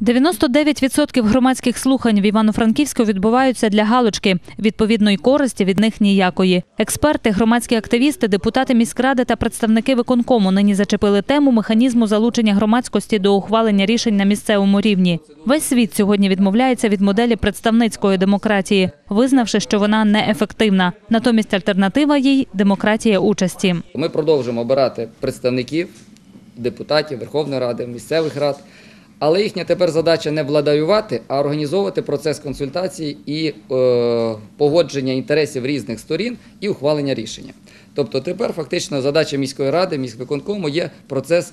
99% громадських слухань в Івано-Франківську відбуваються для галочки. Відповідної користі від них ніякої. Експерти, громадські активісти, депутати міськради та представники виконкому нині зачепили тему механізму залучення громадськості до ухвалення рішень на місцевому рівні. Весь світ сьогодні відмовляється від моделі представницької демократії, визнавши, що вона неефективна. Натомість альтернатива їй демократія участі. Ми продовжуємо обирати представників, депутатів Верховної Ради, місцевих рад. Але їхня тепер задача не владаювати, а організовувати процес консультації і е, погодження інтересів різних сторін і ухвалення рішення. Тобто тепер фактично задача міської ради, міськвиконкому є процес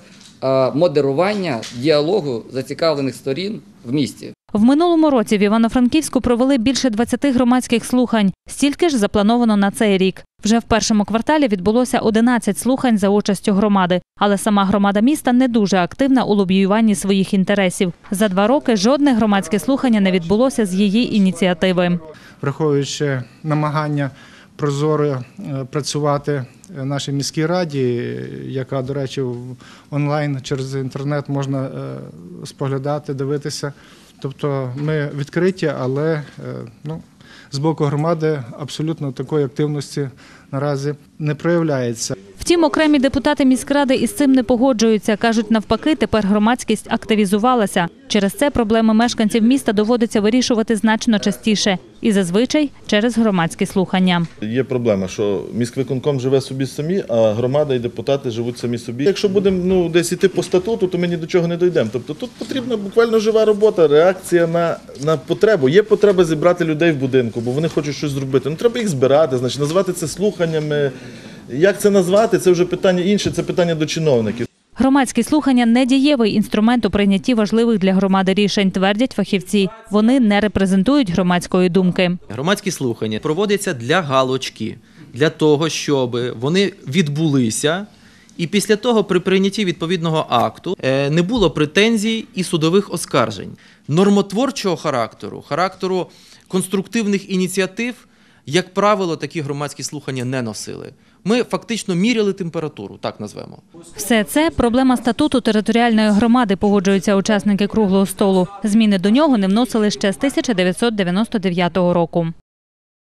модерування діалогу зацікавлених сторін в місті. В минулому році в Івано-Франківську провели більше 20 громадських слухань. Стільки ж заплановано на цей рік. Вже в першому кварталі відбулося 11 слухань за участю громади, але сама громада міста не дуже активна у лобіюванні своїх інтересів. За два роки жодне громадське слухання не відбулося з її ініціативи. враховуючи намагання прозоро е, працювати нашій міській раді, яка, до речі, онлайн через інтернет можна е, споглядати, дивитися. Тобто ми відкриті, але е, ну, з боку громади абсолютно такої активності наразі не проявляється. Втім, окремі депутати міськради із цим не погоджуються. кажуть, навпаки, тепер громадськість активізувалася. Через це проблеми мешканців міста доводиться вирішувати значно частіше і зазвичай через громадські слухання. Є проблема, що міськвиконком живе собі самі, а громада і депутати живуть самі собі. Якщо будемо ну, десь іти по статуту, то ми ні до чого не дійдемо. Тобто тут потрібна буквально жива робота, реакція на, на потребу. Є потреба зібрати людей в будинку, бо вони хочуть щось зробити. Ну треба їх збирати, значить назвати це слуханнями. Як це назвати, це вже питання інше, це питання до чиновників. Громадські слухання не дієвий інструмент у прийнятті важливих для громади рішень, твердять фахівці. Вони не репрезентують громадської думки. Громадські слухання проводяться для галочки, для того, щоб вони відбулися. І після того, при прийнятті відповідного акту, е, не було претензій і судових оскаржень. Нормотворчого характеру, характеру конструктивних ініціатив, як правило, такі громадські слухання не носили. Ми фактично міряли температуру, так назвемо. Все це проблема статуту територіальної громади, погоджуються учасники круглого столу. Зміни до нього не вносили ще з 1999 року.